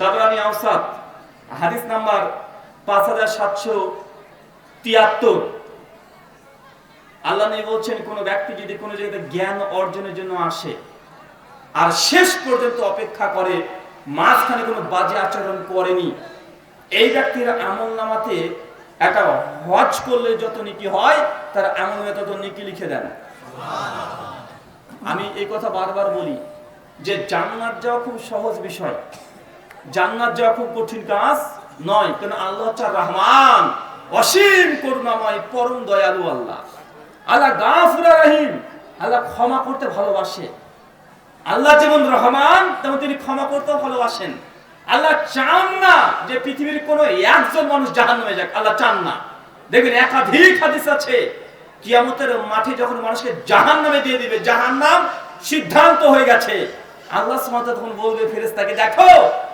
তাবরানি আওসাদ, হাদিস নাম্বার পাঁচ হাজার সাতশো তিয়াত্তর। আল্লাহ নবী বলছেন, কোন ব্যক্তি যদি কোনো জায়গাতে জ্ঞান অর্জনের জন্য আসে আর শেষ পর্যন্ত অপেক্ষা করে, মাঝখানে কোনো বাজে আচরণ করেনি, এই ব্যক্তির আমল নামাতে একটা হজ করলে যত নিকি হয়, তার আমল নামাতে তত নিকি লিখে দেন। আমি এই কথা বারবার বলি যে জান্নাত যাওয়া খুব সহজ বিষয়। জান্নাত যাওয়া খুব কঠিন কাজ নয়, কেন আল্লাহ রহমান। অসীম করুণাময়, পরম দয়ালু আল্লাহ। আল্লাহ গাফুরা রহিম। আল্লাহ ক্ষমা করতে ভালোবাসে। আল্লাহ যেমন রহমান, তেমন তিনি ক্ষমা করতেও ভালোবাসেন। আল্লাহ চান না যে পৃথিবীর কোনো একজন মানুষ জাহান নামে যাক। আল্লাহ চান না। দেখবেন একাধিক হাদিস আছে। কিয়ামতের মাঠে যখন মানুষকে জাহান নামে দিয়ে দিবে জাহান নাম সিদ্ধান্ত হয়ে গেছে। আল্লাহ সুমাতা তখন বলবে ফেরেস্তাকে দেখো,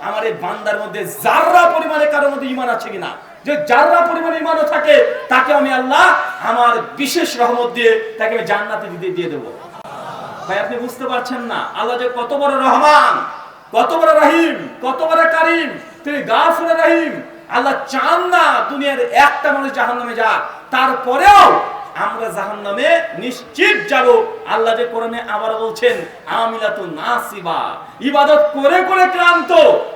আমার এই বান্দার মধ্যে জাররা পরিমাণে কারোর মধ্যে ইমান আছে কিনা? যে জাররা পরিমাণে ইমানও থাকে, তাকে আমি আল্লাহ আমার বিশেষ রহমত দিয়ে তাকে আমি জান্নাতে দিয়ে দিয়ে দেবো। ভাই, আপনি বুঝতে পারছেন না? আল্লাহ যে কত বড় রহমান, কত বড় রহিম, কত বড় কারিম, তিনি গাফুর রহিম। আল্লাহ চান না দুনিয়ার একটা মানুষ জাহান্নামে যা তারপরেও আমরা জাহান্নামে নিশ্চিত যাব। আল্লাহ যে কোরআনে আবার বলছেন, আমিলাতু নাসিবা, ইবাদত করে করে ক্লান্ত।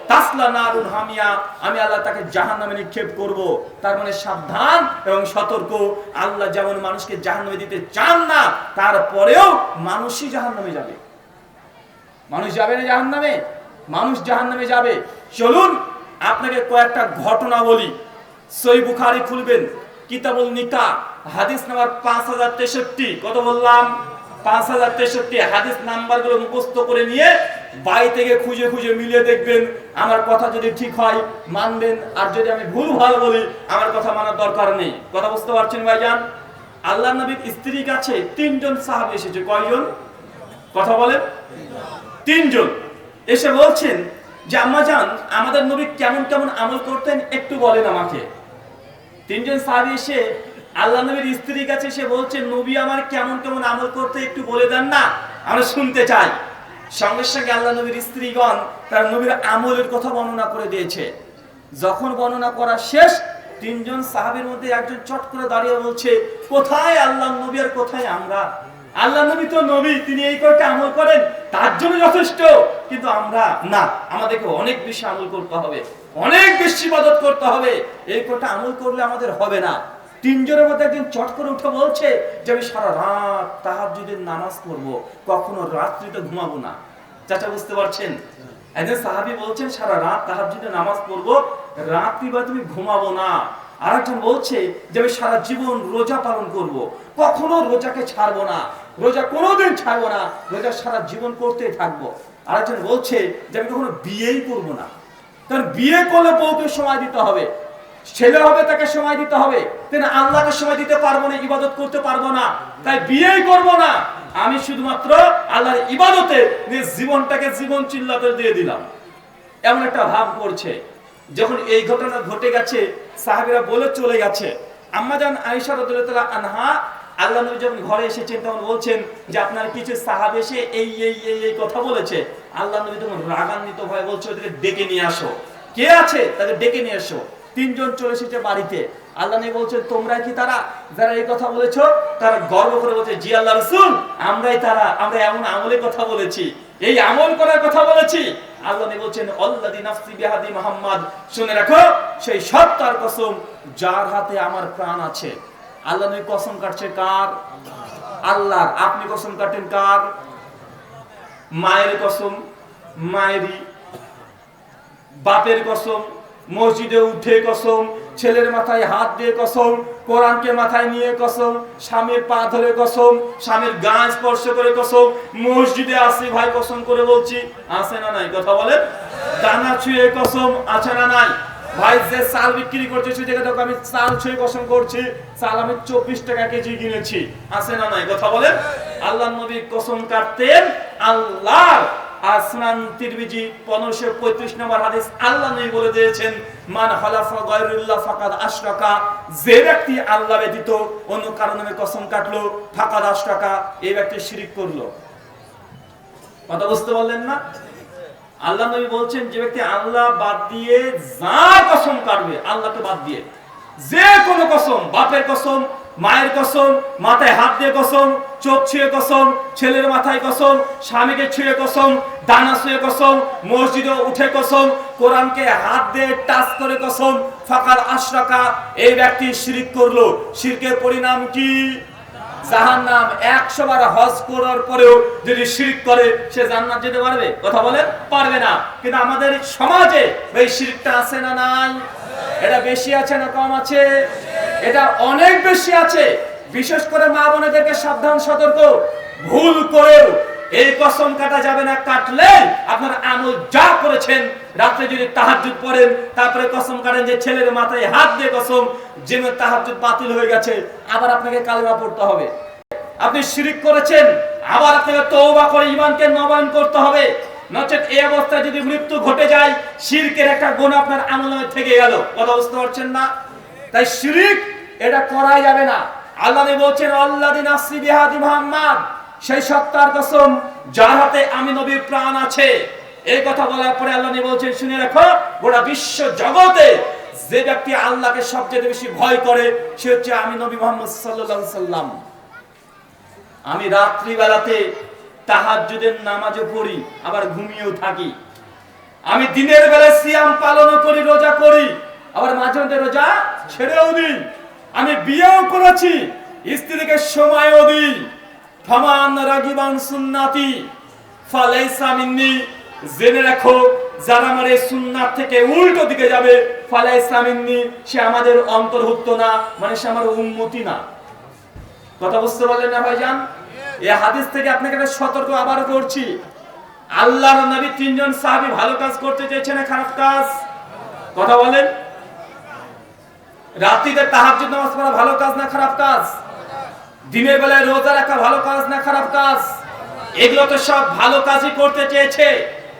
তাসলা নারুন হামিয়া, আমি আল্লাহ তাকে জাহান্নামে নিক্ষেপ করব। তার মানে সাবধান এবং সতর্ক। আল্লাহ যেমন মানুষকে জাহান্নামে দিতে চান না, তারপরেও মানুষই জাহান্নামে যাবে। মানুষ যাবে না জাহান্নামে? মানুষ জাহান্নামে যাবে। চলুন আপনাকে কয়েকটা ঘটনা বলি। সই বুখারি খুলবেন। কিতাবুল নিকা, হাদিস নাম্বার পাঁচ হাজার তেষট্টি। কত বললাম? পাঁচ হাজার তেষট্টি। হাদিস নাম্বারগুলো মুখস্থ করে নিয়ে বাড়ি থেকে খুঁজে খুঁজে মিলিয়ে দেখবেন, আমার কথা যদি ঠিক হয়, মানবেন, আর যদি আমি ভুল ভালো বলি, আমার কথা মানার দরকার নেই। কথা বুঝতে পারছেন ভাইজান? আল্লাহ নবীর স্ত্রীর কাছে তিনজন সাহাবী এসেছে। কয়জন? কথা বলেন। তিনজন। এসে বলছেন যে, আম্মা যান আমাদের নবী কেমন কেমন আমল করতেন একটু বলেন আমাকে। তিনজন সাহাবি এসে আল্লাহ নবীর স্ত্রীর কাছে এসে বলছে, নবী আমার কেমন কেমন আমল করতে একটু বলে দেন না, আমরা শুনতে চাই। সঙ্গে সঙ্গে আল্লাহ নবীর স্ত্রীগণ তার নবীর আমলের কথা বর্ণনা করে দিয়েছে। যখন বর্ণনা করা শেষ, তিনজন সাহাবির মধ্যে একজন চট করে দাঁড়িয়ে বলছে, কোথায় আল্লাহ নবী আর কোথায় আমরা? আল্লাহ নবী তো নবী, তিনি এই কয়টা আমল করেন, তার জন্য যথেষ্ট। কিন্তু আমরা না, আমাদেরকে অনেক বেশি আমল করতে হবে, অনেক বেশি ইবাদত করতে হবে। এই কয়টা আমল করলে আমাদের হবে না। তিনজনের মধ্যে একদিন চট করে উঠে বলছে যে, আমি সারা রাত তাহার যদি নামাজ পড়ব, কখনো রাত্রিতে ঘুমাবো না। চাচা, বুঝতে পারছেন? একজন সাহাবি বলছেন, সারা রাত তাহার যদি নামাজ পড়ব, রাত্রি বা তুমি ঘুমাবো না। আরেকজন বলছে যে, আমি সারা জীবন রোজা পালন করব। কখনো রোজাকে ছাড়বো না। রোজা কোনোদিন ছাড়বো না, রোজা সারা জীবন করতেই থাকব। আরেকজন বলছে যে, আমি কখনো বিয়েই করব না। কারণ বিয়ে করলে বউকে সময় দিতে হবে, ছেলে হবে তাকে সময় দিতে হবে তিনি আল্লাহকে সময় দিতে পারব না, ইবাদত করতে পারব না, তাই বিয়েই করব না। আমি শুধুমাত্র আল্লাহর ইবাদতে জীবনটাকে জীবন চিল্লাতে দিয়ে দিলাম। এমন একটা ভাব করছে, যখন এই ঘটনা ঘটে গেছে, সাহাবীরা বলে চলে গেছে আম্মাজান আয়েশা রাদিয়াল্লাহু আনহা আল্লাহ নবী যখন ঘরে এসেছেন তখন বলছেন যে আপনার কিছু সাহাব এসে এই এই এই এই কথা বলেছে। আল্লাহ নবী তখন রাগান্বিত হয়ে বলছে ডেকে নিয়ে আসো। কে আছে? তাকে ডেকে নিয়ে তিনজন চলে এসেছে বাড়িতে। আল্লাহ নবী বলছেন তোমরা কি তারা? যারা এই কথা তারা গর্ব করে বলছে, জি আল্লাহ রসুল, আমরাই তারা, আমরা এমন কথা বলেছি। এই আমল করার কথা বলেছি। আল্লাহ নবী বলছেন নাফসি বিহাদি শুনে রাখো, সেই সত্তার কসম, যার হাতে আমার প্রাণ আছে। আল্লাহ নবী কসম কাটছে কার? আল্লাহর। আপনি কসম কাটেন কার? মায়ের কসম, মায়েরই। বাপের কসম, মসজিদে উঠে কসম, ছেলের মাথায় হাত দিয়ে কসম, কোরআনকে মাথায় নিয়ে কসম, স্বামীর পা ধরে কসম, স্বামীর গা স্পর্শ করে কসম, মসজিদে আসি, ভাই কসম করে বলছি, আছে না নাই? কথা বলে দানা ছুঁয়ে কসম, আছে না নাই? ভাই, যে চাল বিক্রি করছে, সেই জায়গায় আমি চাল ছুঁয়ে কসম করছি। চাল আমি চব্বিশ টাকা কেজি কিনেছি। আছে না নাই? কথা বলেন। আল্লাহ নবী কসম কাটতেন আল্লাহ আসনান তিরমিজি 1535 নম্বর হাদিস আল্লাহ নবী বলে দিয়েছেন হালাফা গায়রুল্লাহ ফাকাদ আশরাকা। যে ব্যক্তি আল্লাহ ব্যতীত অন্য কসম কাটলো এই ব্যক্তি শিরিক করল। কথা বুঝতে পারলেন না? আল্লাহ নবী বলছেন, যে ব্যক্তি আল্লাহ বাদ দিয়ে যা কসম কাটবে, আল্লাহকে বাদ দিয়ে। যে কোনো কসম, বাপের কসম, মায়ের কসম, মাথায় হাত দিয়ে কসম, চোখ ছুঁয়ে কসম, ছেলের মাথায় কসম, স্বামীকে ছুঁয়ে কসম, ডানা ছুঁয়ে কসম, মসজিদে উঠে কসম, কোরআনকে হাত দিয়ে টাচ করে কসম ফাকার আশরাকা, এই ব্যক্তি শিরিক করল। শিরকের পরিণাম কি? জাহান নাম একশো বার হজ করার পরেও যদি শিরিক করে, সে জান্নাত যেতে পারবে? কথা বলে পারবে না। কিন্তু আমাদের সমাজে এই শিরিকটা আছে না নাই? এটা বেশি আছে না কম আছে? এটা অনেক বেশি আছে। বিশেষ করে মা বোনেদেরকে সাবধান, সতর্ক। ভুল করেও এই কসম কাটা যাবে না কাটলে আপনার আমল যা করেছেন, রাত্রে যদি তাহাজ্জুদ পড়েন, তারপরে কসম কাটেন যে ছেলের মাথায় হাত দিয়ে কসম, যে তাহাজ্জুদ বাতিল হয়ে গেছে, আবার আপনাকে কালেমা পড়তে হবে। আপনি শিরিক করেছেন, আবার আপনাকে তওবা করে ঈমানকে নবায়ন করতে হবে। নচেত এই অবস্থায় যদি মৃত্যু ঘটে যায়, শিরকের একটা গুণ আপনার আমলে থেকে গেল। কথা বুঝতে পারছেন না? তাই শিরিক এটা করাই যাবে না। আল্লাহ বলছেন আল্লাদিন আসরি বিহাদি মুহাম্মদ। সেই সত্তার কসম, যার হাতে আমি নবীর প্রাণ আছে, এই কথা বলার পরে আল্লাহ নবী বলছেন, শুনে রাখো, গোটা বিশ্ব জগতে যে ব্যক্তি আল্লাহকে সবচেয়ে বেশি ভয় করে, সে হচ্ছে আমি নবী মোহাম্মদ আলাইহি সাল্লাম আমি রাত্রিবেলাতে তাহাজ্জুদের নামাজও পড়ি, আবার ঘুমিয়েও থাকি। আমি দিনের বেলায় সিয়াম পালনও করি, রোজা করি, আবার মাঝে মধ্যে রোজা ছেড়েও দিই। আমি বিয়েও করেছি, স্ত্রীকে সময়ও দিই। ফামান রাগিবান সুন্নাতি ফালাইসা মিন্নি জেনে রাখো যারা আমার এই সুন্নাত থেকে উল্টো দিকে যাবে ফালাইসা মিন্নি সে আমাদের অন্তর্ভুক্ত না মানে সে আমার উন্মতি না কথা বুঝতে পারলেন না ভাইজান এই হাদিস থেকে আপনাকে একটা সতর্ক আবার করছি। আল্লাহর নবী তিনজন সাহাবী ভালো কাজ করতে চেয়েছে না খারাপ কাজ? কথা বলেন। রাত্রিতে তাহাজ্জুদ নামাজ পড়া ভালো কাজ না খারাপ কাজ? দিনের বেলায় রোজা রাখা ভালো কাজ না খারাপ কাজ? এগুলো তো সব ভালো কাজই করতে চেয়েছে।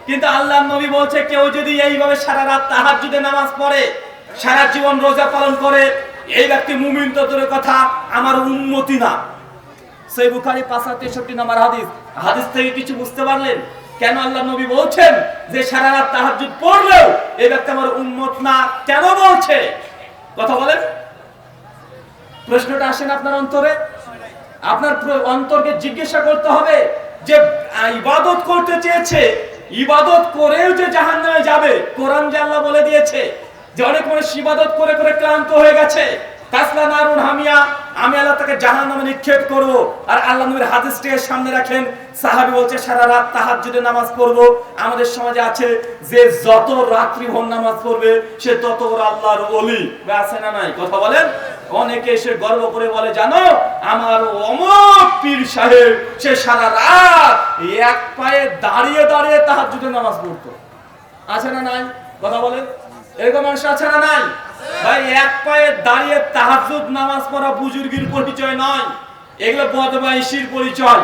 কিন্তু আল্লাহ নবী বলছে, কেউ যদি এইভাবে সারা রাত তাহাজ্জুদে নামাজ পড়ে, সারা জীবন রোজা পালন করে, এই ব্যক্তি মুমিন তো দূরের কথা, আমার উন্নতি না। সেই বুখারি পাঁচা তেষট্টি নাম্বার হাদিস। হাদিস থেকে কিছু বুঝতে পারলেন? কেন আল্লাহ নবী বলছেন যে সারা রাত তাহাজ্জুদ পড়লেও এই ব্যক্তি আমার উন্মত না? কেন বলছে? কথা বলেন। প্রশ্নটা আসেন আপনার অন্তরে। আপনার অন্তরকে জিজ্ঞাসা করতে হবে যে ইবাদত করতে চেয়েছে, ইবাদত করেও যে জাহান নামে যাবে। কোরআন আল্লাহ বলে দিয়েছে যে, অনেক মানুষ ইবাদত করে করে ক্লান্ত হয়ে গেছে। কাসলা নারুন হামিয়া আমি আল্লাহ তাকে জাহান্নামে নিক্ষেপ করব আর আল্লাহ নবীর হাদিসটিকে সামনে রাখেন। সাহাবি বলছে, সারা রাত তাহাজ্জুদে নামাজ পড়ব। আমাদের সমাজে আছে যে যত রাত্রি ভোর নামাজ পড়বে, সে তত আল্লাহর বা আছে না নাই? কথা বলেন? অনেকে এসে গর্ব করে বলে, জানো, আমার অমক পীর সাহেব, সে সারা রাত এক পায়ে দাঁড়িয়ে দাঁড়িয়ে তাহাজ্জুদে নামাজ পড়তো। আছে না নাই? কথা বলেন? এরকম মানুষ আছে না নাই? ভাই, এক পায়ে দাঁড়িয়ে তাহাজ্জুদ নামাজ পড়া বুজুর্গির পরিচয় নয়। এগুলো বদমাইশির পরিচয়।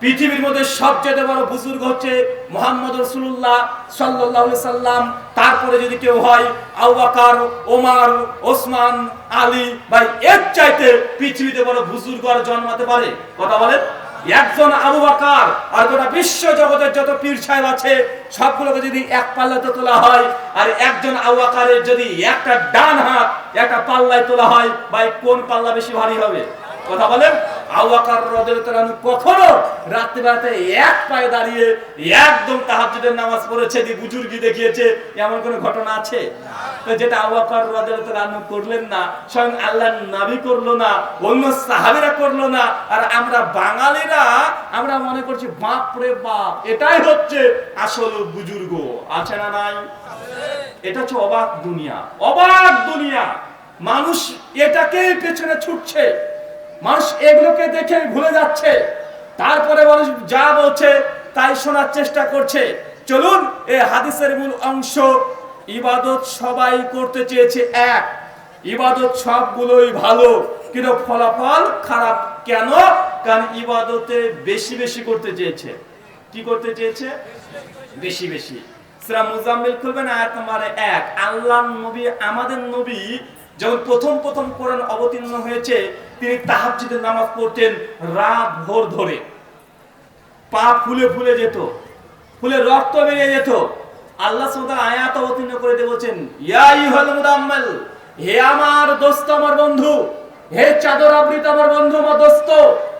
পৃথিবীর মধ্যে সবচেয়ে বড় বুজুর্গ হচ্ছে মোহাম্মদ রসুল্লাহ সাল্লাহ সাল্লাম। তারপরে যদি কেউ হয় আউবাকার ওমার, ওসমান, আলী। ভাই, এর চাইতে পৃথিবীতে বড় বুজুর্গ আর জন্মাতে পারে। কথা বলেন? একজন আবু বাকার আর গোটা বিশ্ব জগতের যত পীর সাহেব আছে, সবগুলোকে যদি এক পাল্লাতে তোলা হয়, আর একজন আবু বাকারের যদি একটা ডান হাত, একটা পাল্লায় তোলা হয়, ভাই কোন পাল্লা বেশি ভারী হবে? কথা বলেন? বকর রাদিয়াল্লাহু আনহু কখনো এক পায়ে দাঁড়িয়ে একদম নামাজ পড়েছে দি বুজুর্গি দেখিয়েছে, এমন কোনো ঘটনা আছে? যেটা রাদিয়াল্লাহু আনহু করলেন না করল না, অন্য করল না, আর আমরা বাঙালিরা, আমরা মনে করছি বাপ রে বাপ, এটাই হচ্ছে আসল বুজুর্গ। আছে না নাই? এটা হচ্ছে অবাক দুনিয়া। অবাক দুনিয়া। মানুষ এটাকেই পেছনে ছুটছে। মানুষ এগুলোকে দেখে ভুলে যাচ্ছে। তারপরে মানুষ যা বলছে তাই শোনার চেষ্টা করছে। চলুন, এই হাদিসের মূল অংশ, ইবাদত সবাই করতে চেয়েছে এক। ইবাদত সবগুলোই ভালো, কিন্তু ফলাফল খারাপ কেন? কারণ ইবাদতে বেশি বেশি করতে চেয়েছে। কি করতে চেয়েছে? বেশি বেশি। সূরা মুজাম্মিল খুলবেন আয়াত নম্বর 1 আল্লাহর নবী, আমাদের নবী যখন প্রথম প্রথম কোরআন অবতীর্ণ হয়েছে, তিনি তাহাবজিদের নামাজ পড়তেন রাত ভোর ধরে। পা ফুলে ফুলে যেত, ফুলে রক্ত বেরিয়ে যেত। আল্লাহ সুদা আয়াত অবতীর্ণ করে দিয়ে বলছেন, ইয়া ইউহাল হে আমার দোস্ত, আমার বন্ধু, হে চাদর আবৃত, আমার বন্ধু, আমার দোস্ত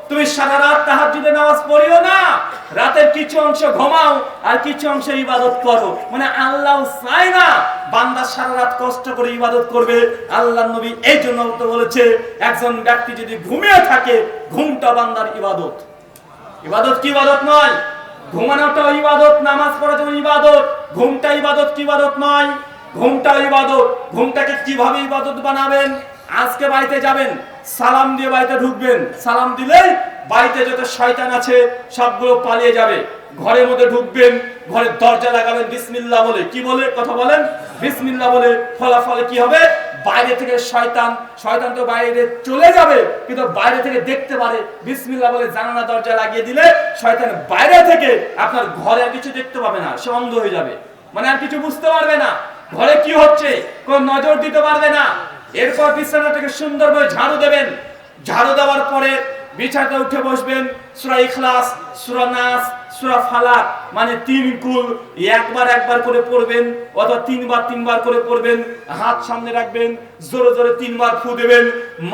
তুমি সারা রাত তাহাজ্জুদে নামাজ পড়িও না। রাতের কিছু অংশ ঘুমাও আর কিছু অংশ ইবাদত করো। মানে আল্লাহ চায় না বান্দা সারা রাত কষ্ট করে ইবাদত করবে। আল্লাহ নবী এই জন্য বলেছে, একজন ব্যক্তি যদি ঘুমিয়ে থাকে, ঘুমটা বান্দার ইবাদত। ইবাদত কি ইবাদত নয়? ঘুমানোটা ইবাদত, নামাজ পড়া যেমন ইবাদত। ঘুমটা ইবাদত কি ইবাদত নয়? ঘুমটা ইবাদত। ঘুমটাকে কীভাবে ইবাদত বানাবেন? আজকে বাড়িতে যাবেন। সালাম দিয়ে বাড়িতে ঢুকবেন। সালাম দিলেই বাড়িতে যত শয়তান আছে, সবগুলো পালিয়ে যাবে। ঘরের মধ্যে ঢুকবেন, ঘরের দরজা লাগাবেন, বিসমিল্লাহ বলে। কি বলে কথা বলেন? বিসমিল্লাহ বলে। ফলাফলে কি হবে? বাইরে থেকে শয়তান শয়তান তো বাইরে চলে যাবে, কিন্তু বাইরে থেকে দেখতে পারে। বিসমিল্লাহ বলে জানালা, দরজা লাগিয়ে দিলে শয়তান বাইরে থেকে আপনার ঘরে আর কিছু দেখতে পাবে না। সে অন্ধ হয়ে যাবে। মানে আর কিছু বুঝতে পারবে না। ঘরে কি হচ্ছে? কোন নজর দিতে পারবে না। এরপর বিছানাটাকে সুন্দরভাবে ঝাড়ু দেবেন। ঝাড়ু দেওয়ার পরে বিছানাতে উঠে বসবেন। সূরা ইখলাস, সূরা নাস, সূরা ফালাক মানে তিন কুল একবার একবার করে পড়বেন, অথবা তিনবার তিনবার করে পড়বেন। হাত সামনে রাখবেন, জোরে জোরে তিনবার ফু দেবেন।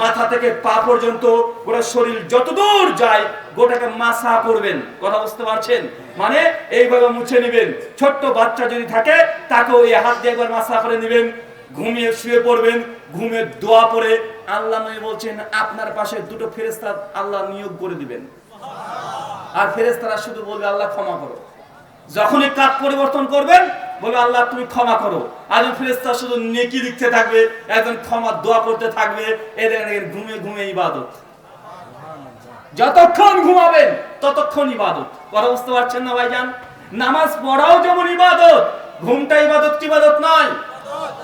মাথা থেকে পা পর্যন্ত গোটা শরীর যতদূর যায়, গোটাকে মাসা করবেন। কথা বুঝতে পারছেন? মানে এইভাবে মুছে নেবেন। ছোট্ট বাচ্চা যদি থাকে, তাকেও এই হাত দিয়ে একবার মাসা করে নেবেন। ঘুমিয়ে শুয়ে পড়বেন ঘুমে দোয়া পড়ে আল্লাহ নবী বলছেন, আপনার পাশে দুটো ফেরেশতা আল্লাহ নিয়োগ করে দিবেন। আর ফেরেশতারা শুধু বলবে, আল্লাহ ক্ষমা করো। যখনই কাজ পরিবর্তন করবেন, বলবে, আল্লাহ, তুমি ক্ষমা করো। আর ওই ফেরেশতা শুধু নেকি লিখতে থাকবে, একজন ক্ষমা দোয়া করতে থাকবে, এদের ঘুমে ঘুমে ইবাদত। যতক্ষণ ঘুমাবেন, ততক্ষণ ইবাদত। কথা বুঝতে পারছেন না ভাইজান? নামাজ পড়াও যেমন ইবাদত, ঘুমটা ইবাদত ইবাদত নয়?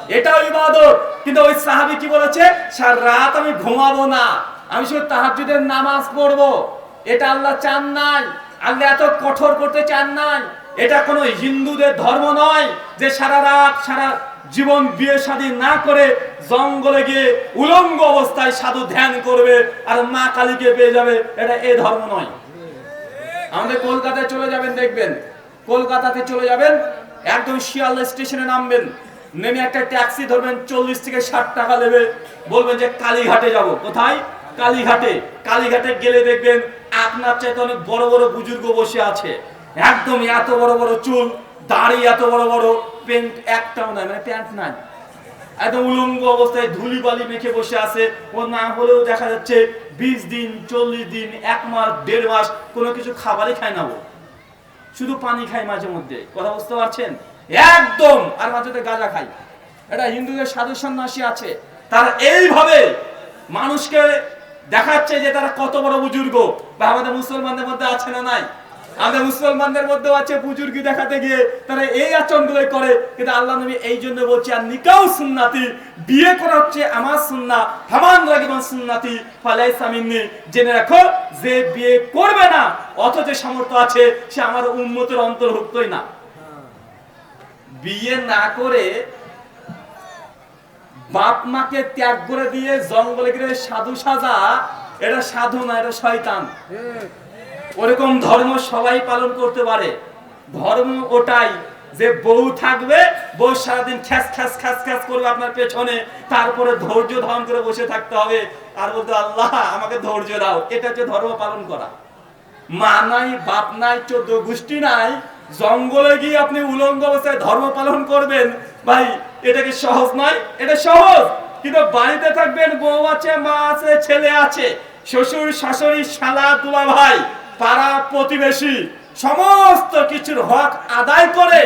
এটাও ইবাদত। কিন্তু ওই সাহাবি কি বলেছে? সারা রাত আমি ঘুমাবো না। আমি শুধু তাহাজ্জুদের নামাজ পড়ব। এটা আল্লাহ চান নাই। আল্লাহ এত কঠোর করতে চান নাই। এটা কোনো হিন্দুদের ধর্ম নয় যে সারা রাত, সারা জীবন বিয়ে শাদী না করে জঙ্গলে গিয়ে উলঙ্গ অবস্থায় সাধু ধ্যান করবে আর মা কালীকে পেয়ে যাবে। এটা এ ধর্ম নয়। আমাদের কলকাতায় চলে যাবেন, দেখবেন। কলকাতাতে চলে যাবেন, একদম শিয়ালদা স্টেশনে নামবেন। নেমে একটা ট্যাক্সি ধরবেন, চল্লিশ থেকে ষাট টাকা নেবে। বলবেন যে, কালীঘাটে যাব। কোথায়? কালীঘাটে। কালীঘাটে গেলে দেখবেন আপনার চাইতে অনেক বড় বড় বুজুর্গ বসে আছে। একদম এত বড় বড় চুল, দাড়ি এত বড় বড়, প্যান্ট একটাও নাই মানে প্যান্ট নাই। একদম উলঙ্গ অবস্থায় ধুলি বালি মেখে বসে আছে। ও না হলেও দেখা যাচ্ছে বিশ দিন, চল্লিশ দিন, এক মাস, দেড় মাস কোনো কিছু খাবারই খায় না ও। শুধু পানি খায় মাঝে মধ্যে। কথা বুঝতে পারছেন? একদম। আর মাঝে গাঁজা খায় এটা হিন্দুদের সাধু সন্ন্যাসী আছে। তারা এইভাবে মানুষকে দেখাচ্ছে যে তারা কত বড় বুজুর্গ। বা আমাদের মুসলমানদের মধ্যে আছে না নাই? আমাদের মুসলমানদের মধ্যেও আছে বুজুর্গি দেখাতে গিয়ে। তারা এই আচরণগুলো করে। কিন্তু আল্লাহ নবী এই জন্য বলছে, আর নিকাও সুন্নাতি, বিয়ে করা হচ্ছে আমার সুন্না, হামান রাগিমান সুন্নাতি ফালাই সামিননি জেনে রাখো, যে বিয়ে করবে না, অথচ সামর্থ্য আছে, সে আমার উন্মতের অন্তর্ভুক্তই না। বিয়ে না করে বাপ মাকে ত্যাগ করে দিয়ে জঙ্গলে গিয়ে সাধু সাজা, এটা সাধু না, এটা শয়তান। ওরকম ধর্ম সবাই পালন করতে পারে। ধর্ম ওটাই যে বউ থাকবে, বউ সারাদিন খ্যাস খ্যাস খ্যাস খ্যাস করবে আপনার পেছনে, তারপরে ধৈর্য ধারণ করে বসে থাকতে হবে। আর বলতে, আল্লাহ, আমাকে ধৈর্য দাও। এটা হচ্ছে ধর্ম পালন করা। মা নাই, বাপ নাই, চোদ্দ গোষ্ঠী নাই জঙ্গলে গিয়ে আপনি উলঙ্গ অবস্থায় ধর্ম পালন করবেন, ভাই, এটা কি সহজ নয়? এটা সহজ। কিন্তু বাড়িতে থাকবেন, বউ আছে, মা আছে, ছেলে আছে, শ্বশুর, শাশুড়ি, শালা, দুলা ভাই, পাড়া প্রতিবেশী, সমস্ত কিছুর হক আদায় করে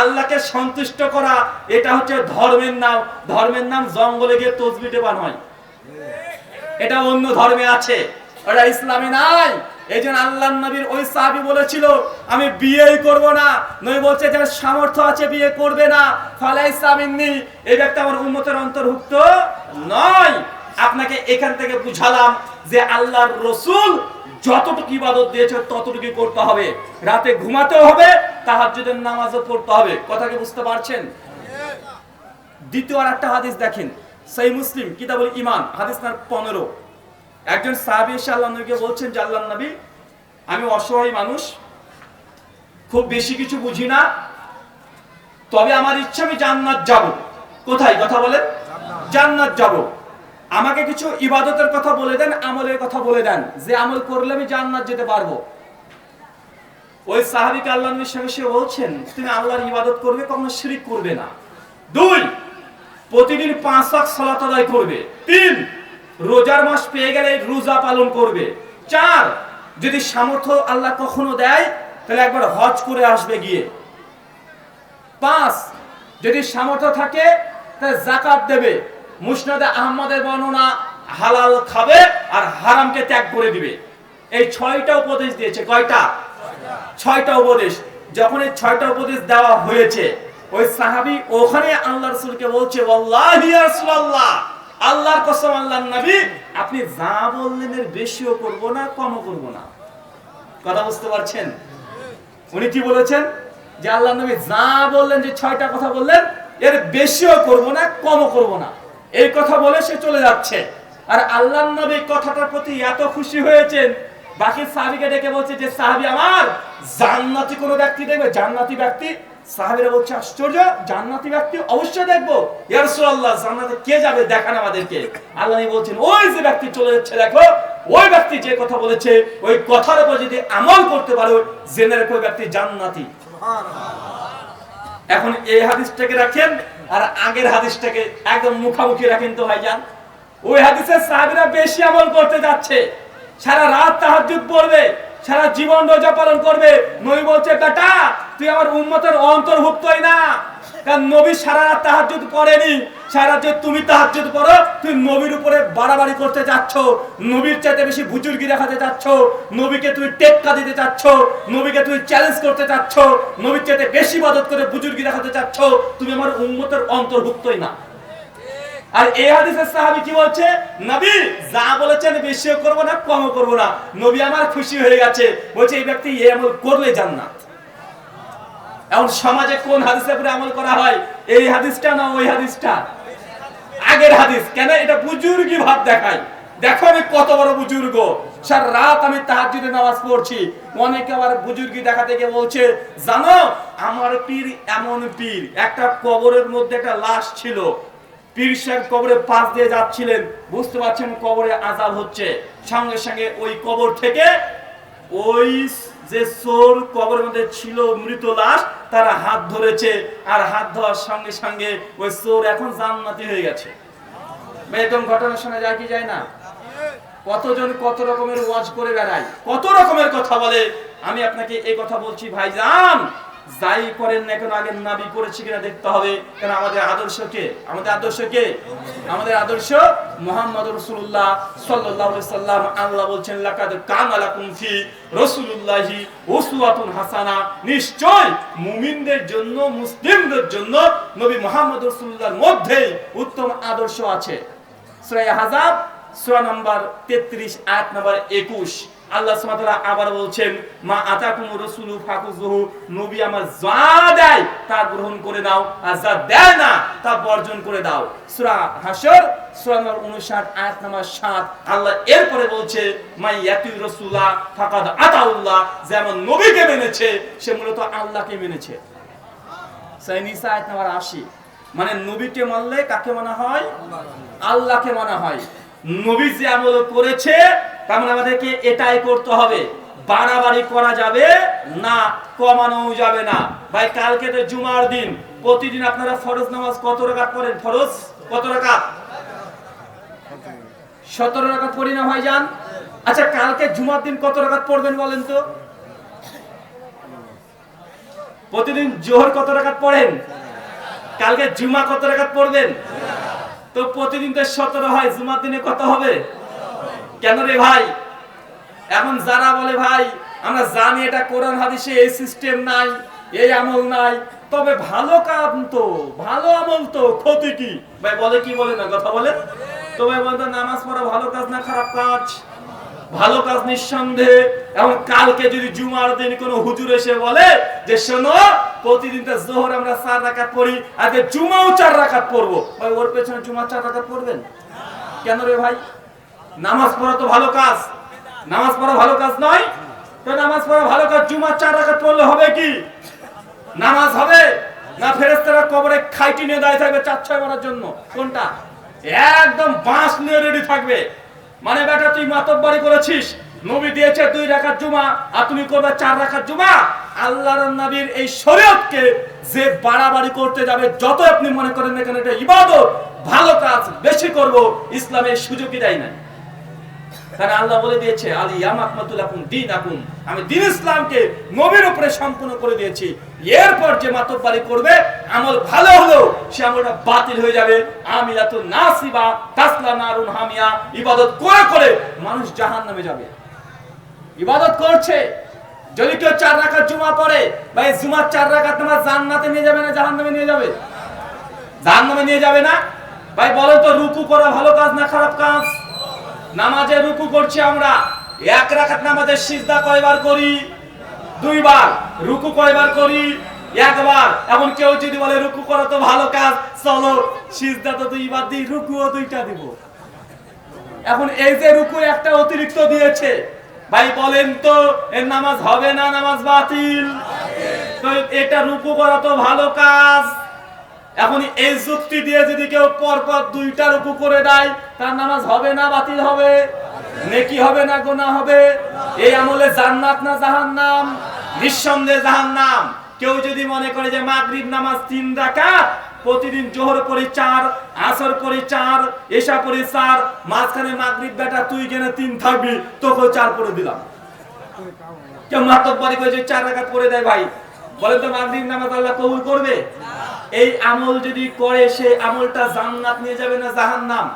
আল্লাহকে সন্তুষ্ট করা, এটা হচ্ছে ধর্মের নাম। ধর্মের নাম জঙ্গলে গিয়ে তসবি টেপা নয় এটা অন্য ধর্মে আছে। ওটা ইসলামে নাই। এই জন্য আল্লাহ নবীর ওই সাহাবি বলেছিল আমি বিয়েই করব না। নই বলছে যার সামর্থ্য আছে বিয়ে করবে না। ফলে ইসলামিনী এই ব্যক্তি আমার উন্মতের অন্তর্ভুক্ত নয়। আপনাকে এখান থেকে বুঝালাম যে আল্লাহর রসুল যতটুকু ইবাদত দিয়েছে ততটুকু করতে হবে। রাতে ঘুমাতেও হবে তাহাজ্জুদের নামাজও পড়তে হবে। কথা কি বুঝতে পারছেন? দ্বিতীয় আর একটা হাদিস দেখেন সেই মুসলিম কিতাবুল ইমান হাদিস নাম্বার পনেরো। একজন সাহাবি এসে আল্লাহ নবীকে বলছেন যে আল্লাহ নবী আমি অসহায় মানুষ খুব বেশি কিছু বুঝি না তবে আমার ইচ্ছা আমি জান্নাত যাব। কোথায়? কথা বলেন। জান্নাত। যাব। আমাকে কিছু ইবাদতের কথা বলে দেন আমলের কথা বলে দেন। যে আমল করলে আমি জান্নাত যেতে পারব। ওই সাহাবিকে আল্লাহ নবীর সঙ্গে সে বলছেন তুমি আল্লাহর ইবাদত করবে কখনো শিরিক করবে না। দুই প্রতিদিন পাঁচ ওয়াক্ত সালাত আদায় করবে। তিন রোজার মাস পেয়ে গেলে রোজা পালন করবে। চার, যদি সামর্থ্য আল্লাহ কখনো দেয়, তাহলে একবার হজ করে আসবে গিয়ে। পাঁচ, যদি সামর্থ্য থাকে, তাহলে জাকাত দেবে। মুসনাদে আহমদের বর্ণনা, হালাল খাবে আর হারামকে ত্যাগ করে দিবে। এই ছয়টা উপদেশ দিয়েছে। কয়টা? ছয়টা উপদেশ। যখন এই ছয়টা উপদেশ দেওয়া হয়েছে, ওই সাহাবি ওখানে আল্লাহ রসুলকে বলছে রাসূলুল্লাহ আল্লাহর কসম, আল্লাহর নবী, আপনি যা বললেন এর বেশিও করব না, কমও করব না। কথা বুঝতে পারছেন? উনি কি বলেছেন? যে আল্লাহ নবী যা বললেন, যে ছয়টা কথা বললেন, এর বেশিও করব না, কমও করব না। এই কথা বলে সে চলে যাচ্ছে। আর আল্লাহ নবী কথাটার প্রতি এত খুশি হয়েছেন, বাকি সাহাবিকে ডেকে বলছে যে, সাহাবি আমার, জান্নাতি কোনো ব্যক্তি দেখবে? জান্নাতি ব্যক্তি সাহাবিরা বলছে আশ্চর্য জান্নাতি ব্যক্তি অবশ্যই দেখব। ইয়া রাসূলুল্লাহ জান্নাতে কে যাবে দেখান আমাদেরকে। আল্লাহ বলছেন ওই যে ব্যক্তি চলে যাচ্ছে দেখো ওই ব্যক্তি যে কথা বলেছে ওই কথার উপর যদি আমল করতে পারো জেনে রেখো ব্যক্তি জান্নাতি। এখন এই হাদিসটাকে রাখেন আর আগের হাদিসটাকে একদম মুখামুখি রাখেন তো ভাইজান। ওই হাদিসের সাহাবীরা বেশি আমল করতে যাচ্ছে। সারা রাত তাহাজ্জুদ পড়বে সারা জীবন রোজা পালন করবে। নই বলছে বেটা তুই আমার উম্মতের অন্তর্ভুক্তই না। কারণ নবী সারা রাত তাহাজ্জুদ পড়েনি সারা রাত তুমি তাহাজ্জুদ পড়ো তুই নবীর উপরে বাড়াবাড়ি করতে যাচ্ছ। নবীর চাইতে বেশি বুজুর্গি দেখাতে যাচ্ছ। নবীকে তুই টেক্কা দিতে চাচ্ছ নবীকে তুই চ্যালেঞ্জ করতে চাচ্ছ নবীর চাইতে বেশি মদত করে বুজুর্গি দেখাতে চাচ্ছ তুমি আমার উম্মতের অন্তর্ভুক্তই না। আর এই হাদিসের সাহাবী কি বলছে? নবী, যা বলেছেন বেশিও করব না, কমও করব না। নবী আমার খুশি হয়ে গেছে। বলছে, এই ব্যক্তি এই আমল করলে জান্নাত। এখন সমাজে কোন হাদিসের উপরে আমল করা হয়? এই হাদিসটা না ওই হাদিসটা? আগের হাদিস। কেন? এটা বুজুর্গি ভাব দেখায়। দেখো আমি কত বড় বুজুর্গ। সার রাত আমি তাহাজ্জুদে নামাজ পড়ছি। অনেকে আবার বুজুর্গি দেখাতে গিয়ে বলছে, জানো, আমার পীর এমন পীর। একটা কবরের মধ্যে একটা লাশ ছিল। পীর সাহেব কবরে পাশ দিয়ে যাচ্ছিলেন। বুঝতে পারছেন কবরে আজাব হচ্ছে। সঙ্গে সঙ্গে ওই কবর থেকে ওই যে চোর কবরের মধ্যে ছিল মৃত লাশ, তারা হাত ধরেছে আর হাত ধোয়ার সঙ্গে সঙ্গে ওই চোর এখন জান্নাতি হয়ে গেছে। এরকম ঘটনা শোনা যায় কি যায় না? কতজন কত রকমের ওয়াজ করে বেড়ায়, কত রকমের কথা বলে। আমি আপনাকে এই কথা বলছি, ভাইজান! যাই করেন না কেন আগে নাবি করেছি কিনা দেখতে হবে। কেন আমাদের আদর্শ কে? আমাদের আদর্শ কে? আমাদের আদর্শ মোহাম্মদ রসুল্লাহ সাল্লাম। আল্লাহ বলছেন ফি রাসূলুল্লাহি হাসানা। নিশ্চয় মুমিনদের জন্য, মুসলিমদের জন্য নবী মোহাম্মদ রসুল্লাহর মধ্যেই উত্তম আদর্শ আছে। সূরা হাজাব সূরা নাম্বার 33 আয়াত নাম্বার 21 আল্লাহ সুবহানাহু আবার বলছেন, মা আতাকুম রাসূলু ফাকুযুহু নবী আমার যা দেয় তা গ্রহণ করে নাও আর যা দেয় না তা বর্জন করে দাও। সূরা হাশর, সূরা নম্বর 59 আয়াত নাম্বার 7 আল্লাহ এরপরে বলছে মাই ইয়াতি রাসূলা ফাকাদ আতাউল্লাহ। যেমন নবীকে মেনেছে, সে মূলত আল্লাহকে মেনেছে। সূরা আয়াত নাম্বার 80 মানে নবীকে মানলে কাকে মানা হয়? আল্লাহকে মানা হয়। নবী যে আমল করেছে, তার মানে আমাদেরকে এটাই করতে হবে। বাড়াবাড়ি করা যাবে না কমানো যাবে না। ভাই, কালকে তো জুমার দিন। প্রতিদিন আপনারা ফরজ নামাজ কত রাকাত পড়েন? ফরজ? কত রাকাত? সতেরো রাকাত পড়ি না ভাই যান? আচ্ছা কালকে জুমার দিন কত রাকাত পড়বেন বলেন তো? প্রতিদিন জোহর কত রাকাত পড়েন? কালকে জুমা কত রাকাত পড়বেন? তো প্রতিদিন তো সতেরো হয়, জুমার দিনে কত হবে? কেন রে ভাই? এখন যারা বলে, ভাই, আমরা জানি এটা কোরআন হাদিসে এই সিস্টেম নাই, এই আমল নাই, তবে ভালো কাম তো, ভালো আমল তো, ক্ষতি কি? ভাই, বলে কি বলে না, কথা বলে? তো ভাই, বলতো, নামাজ পড়া ভালো কাজ না খারাপ কাজ? ভালো কাজ নিঃসন্দেহে। এখন কালকে যদি জুমার দিন কোন হুজুর এসে বলে যে, শোনো প্রতিদিন তো জোহর আমরা চার রাকাত পড়ি, আজকে জুমাও চার রাকাত পড়ব। ভাই, ওর পেছনে জুমা চার রাকাত পড়বেন? কেন রে ভাই? নামাজ পড়া তো ভালো কাজ। নামাজ পড়া ভালো কাজ নয়। তো নামাজ পড়া ভালো কাজ, জুমার চার রাকাত পড়লে হবে কি? নামাজ হবে? না ফেরেস্তারা কবরে খাইটি নিয়ে দাঁড়িয়ে থাকবে চার ছয় মারার জন্য? কোনটা? একদম বাঁশ নিয়ে রেডি থাকবে। মানে বেটা, তুই মাতব্বারি করেছিস। নবী দিয়েছে দুই রাখার জুমা, আর তুমি করবে চার রাখার জুমা। আল্লাহর নবীর এই শরীয়তকে যে বাড়াবাড়ি করতে যাবে যত আপনি মনে করেন এখানে এটা ইবাদত। ভালো কাজ বেশি করব ইসলামের সুযোগই দেয় না আল্লাহ বলে দিয়েছে, আলী দিন আমি দিন ইসলামকে নবীর উপরে সম্পূর্ণ করে দিয়েছি। এরপর যে করবে, আমল ভালো হলো সে আমলটা বাতিল হয়ে যাবে। আমিলা তো নাসিবা তাসলা নারুন হামিয়া। ইবাদত করে করে মানুষ জাহান্নামে যাবে। ইবাদত করছে। যদি কেউ চার রাকাত জুমা পড়ে, বা এই জুমার চার রাকাত নামাজ জান্নাতে নিয়ে যাবে না, জাহান্নামে নিয়ে যাবে? জাহান্নামে নিয়ে যাবে না? ভাই বলো তো, রুকু করা ভালো কাজ না খারাপ কাজ? নামাজে রুকু করছি আমরা। এক রাকাত নামাজের সিজদা কয়বার করি? দুইবার। রুকু কয়বার করি? একবার। এমন কেউ যদি বলে, রুকু করা তো ভালো কাজ, চলো, সিজদা তো দুইবার দিই, রুকুও দুইটা দিব। এখন এই যে রুকু একটা অতিরিক্ত দিয়েছে। ভাই, বলেন তো, এর নামাজ হবে না নামাজ বাতিল? তো এটা রুকু করা তো ভালো কাজ। এখন এই যুক্তি দিয়ে যদি কেউ পরপর দুইটা রুকু করে দেয়, তার নামাজ হবে না বাতিল হবে? নেকি হবে না গোনা হবে? এই আমলে জান্নাত না জাহান জাহান্নাম? নিঃসন্দেহে জাহান্নাম। কেউ যদি মনে করে যে মাগরিব নামাজ তিন রাকাত, প্রতিদিন জোহর পড়ি চার, আসর পড়ি চার, এশা পড়ি চার, মাঝখানে মাগরিব বেটা তুই কেনে তিন থাকবি তোকে চার করে দিলাম। কেউ মাতব্বারি করে যে চার রাকাত পড়ে দেয় ভাই, বলেন তো মাগরিব নামাজ আল্লাহ কবুল করবে? এই আমল যদি করে সেই আমলটা জান্নাত নিয়ে যাবে না জাহান্নাম?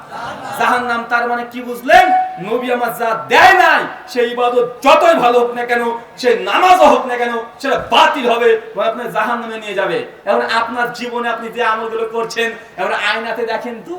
জাহান্নাম তার মানে কি বুঝলেন? নবী আমার যা দেয় নাই, সেই ইবাদত যতই ভালো হোক না কেন, সে নামাজও হোক না কেন, সেটা বাতিল হবে আপনার জাহান্নামে নিয়ে যাবে। এখন আপনার জীবনে আপনি যে আমলগুলো করছেন, এখন আয়নাতে দেখেন তো